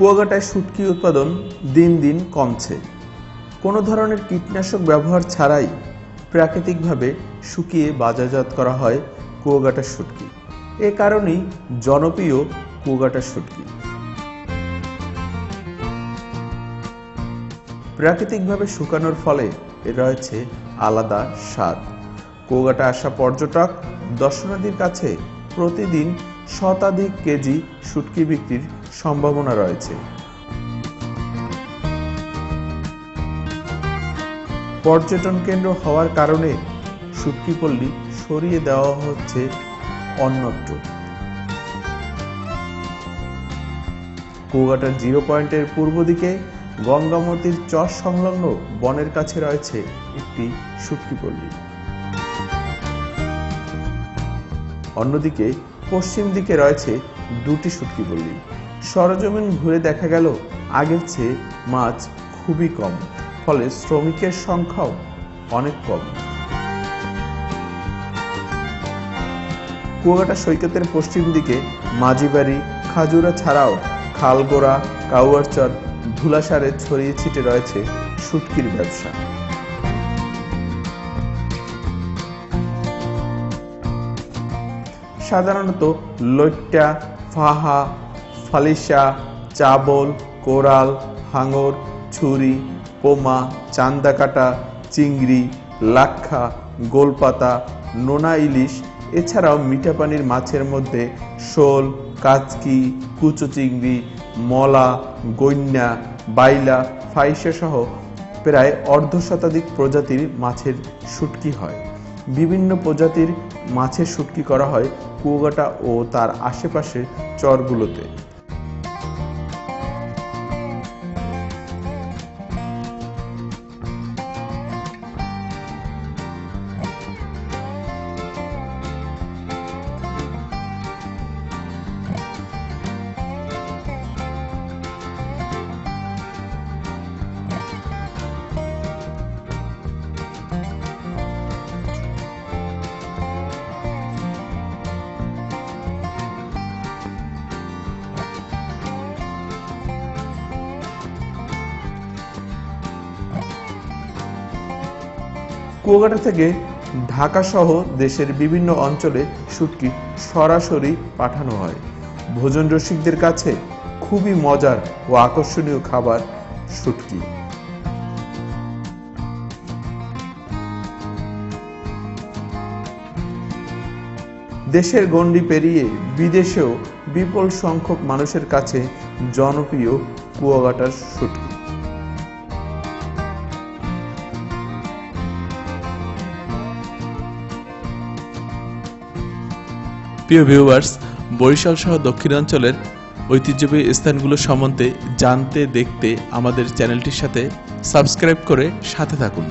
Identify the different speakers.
Speaker 1: কুয়াকাটায় শুটকি উৎপাদন দিন দিন কমছে। কোনো ধরনের কীটনাশক ব্যবহার ছাড়াই প্রাকৃতিকভাবে শুকিয়ে বাজারজাত করা হয় কুয়াকাটার শুটকি। এ কারণেই জনপ্রিয় কুয়াকাটার শুটকি। প্রাকৃতিকভাবে শুকানোর ফলে এর রয়েছে আলাদা স্বাদ। কুয়াকাটা আসা পর্যটক দর্শনার্থীর কাছে প্রতিদিন শতাধিক কেজি শুটকি বিক্রির সম্ভাবনা রয়েছে। পর্যটন কেন্দ্র হওয়ার কারণে শুটকি পল্লী সরিয়ে দেওয়া হচ্ছে অন্যত্র। কুয়াকাটার জিরো পয়েন্টের পূর্ব দিকে গঙ্গামতির চর সংলগ্ন বনের কাছে রয়েছে একটি শুটকি পল্লী অন্যদিকে পশ্চিম দিকে রয়েছে দুটি শুটকি পল্লী। সরজমিন ঘুরে দেখা গেল আগের চেয়ে মাছ খুবই কম, ফলে শ্রমিকের সংখ্যাও অনেক কম। কুয়াকাটা সৈকতের পশ্চিম দিকে মাঝিবাড়ি, খাজুরা ছাড়াও খালগোড়া, কাউয়ারচর ধুলাসারে ছড়িয়ে ছিটে রয়েছে শুটকির ব্যবসা। সাধারণত লইট্টা, ফাহা ফালিসা চাবল, কোরাল, হাঙর, ছুরি, পোমা, চান্দাকাটা, চিংড়ি, লাক্ষা, গোলপাতা, নোনা ইলিশ, এছাড়াও মিঠা পানির মাছের মধ্যে শোল, কাচকি, কুচো চিংড়ি, মলা গৈন্যা বাইলা, ফাইসা সহ প্রায় অর্ধ শতাধিক প্রজাতির মাছের শুটকি হয়। বিভিন্ন প্রজাতির মাছের শুটকি করা হয় কুয়াকাটা ও তার আশেপাশের চরগুলোতে। কুয়াকাটা থেকে ঢাকা সহ দেশের বিভিন্ন অঞ্চলে শুটকি সরাসরি পাঠানো হয়। ভোজন রসিকদের কাছে খুবই মজার ও আকর্ষণীয় খাবার শুটকি। দেশের গণ্ডি পেরিয়ে বিদেশেও বিপুল সংখ্যক মানুষের কাছে জনপ্রিয় কুয়াকাটার শুটকি।
Speaker 2: প্রিয় ভিউয়ার্স, বরিশাল সহ দক্ষিণাঞ্চলের ঐতিহ্যবাহী স্থানগুলো সম্বন্ধে জানতে, দেখতে আমাদের চ্যানেলটির সাথে সাবস্ক্রাইব করে সাথে থাকুন।